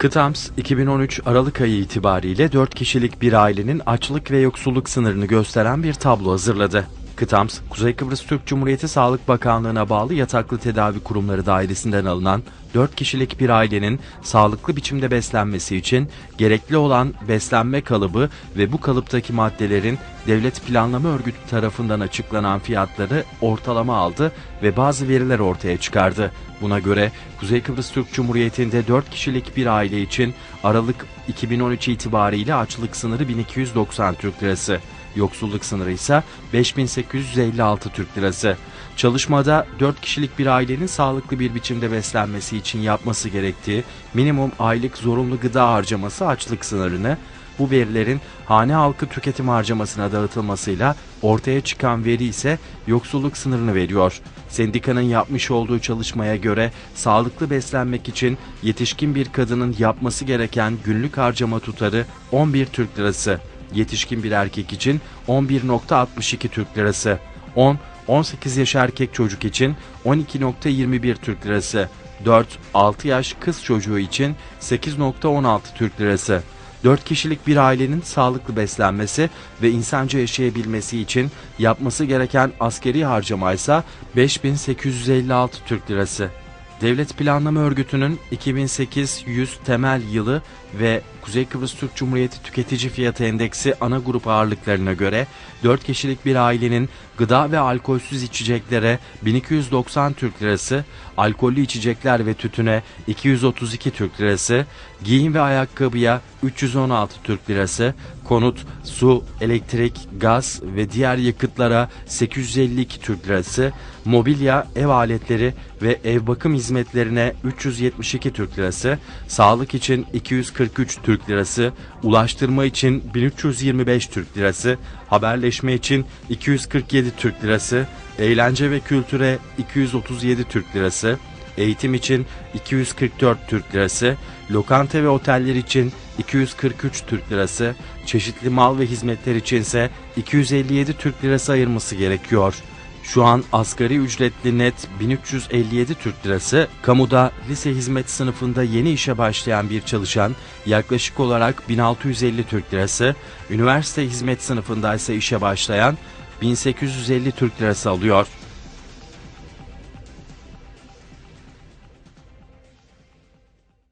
Kıtams 2013 Aralık ayı itibariyle 4 kişilik bir ailenin açlık ve yoksulluk sınırını gösteren bir tablo hazırladı. Kıtams, Kuzey Kıbrıs Türk Cumhuriyeti Sağlık Bakanlığı'na bağlı yataklı tedavi kurumları dairesinden alınan 4 kişilik bir ailenin sağlıklı biçimde beslenmesi için gerekli olan beslenme kalıbı ve bu kalıptaki maddelerin Devlet Planlama Örgütü tarafından açıklanan fiyatları ortalama aldı ve bazı veriler ortaya çıkardı. Buna göre Kuzey Kıbrıs Türk Cumhuriyeti'nde 4 kişilik bir aile için Aralık 2013 itibariyle açlık sınırı 1290 Türk Lirası. Yoksulluk sınırı ise 5856 Türk Lirası. Çalışmada 4 kişilik bir ailenin sağlıklı bir biçimde beslenmesi için yapması gerektiği minimum aylık zorunlu gıda harcaması açlık sınırını, bu verilerin hane halkı tüketim harcamasına dağıtılmasıyla ortaya çıkan veri ise yoksulluk sınırını veriyor. Sendikanın yapmış olduğu çalışmaya göre sağlıklı beslenmek için yetişkin bir kadının yapması gereken günlük harcama tutarı 11 Türk Lirası yetişkin bir erkek için 11.62 Türk Lirası, 10-18 yaş erkek çocuk için 12.21 Türk Lirası, 4-6 yaş kız çocuğu için 8.16 Türk Lirası. 4 kişilik bir ailenin sağlıklı beslenmesi ve insanca yaşayabilmesi için yapması gereken askeri harcama ise 5856 Türk Lirası. Devlet Planlama Örgütü'nün 2008-100 temel yılı ve Kuzey Kıbrıs Türk Cumhuriyeti Tüketici Fiyatı Endeksi ana grup ağırlıklarına göre 4 kişilik bir ailenin gıda ve alkolsüz içeceklere 1290 Türk Lirası, alkollü içecekler ve tütüne 232 Türk Lirası, giyim ve ayakkabıya 316 Türk Lirası, konut, su, elektrik, gaz ve diğer yakıtlara 852 Türk Lirası, mobilya, ev aletleri ve ev bakım hizmetlerine 372 Türk Lirası, sağlık için 243 Türk Lirası, ulaştırma için 1325 Türk Lirası, haberleşme için 247 Türk Lirası, eğlence ve kültüre 237 Türk Lirası, eğitim için 244 Türk Lirası, lokanta ve oteller için 243 Türk Lirası, çeşitli mal ve hizmetler içinse 257 Türk Lirası ayırması gerekiyor. Şu an asgari ücretli net 1357 Türk Lirası, kamuda lise hizmet sınıfında yeni işe başlayan bir çalışan yaklaşık olarak 1650 Türk Lirası, üniversite hizmet sınıfında ise işe başlayan 1850 Türk Lirası alıyor.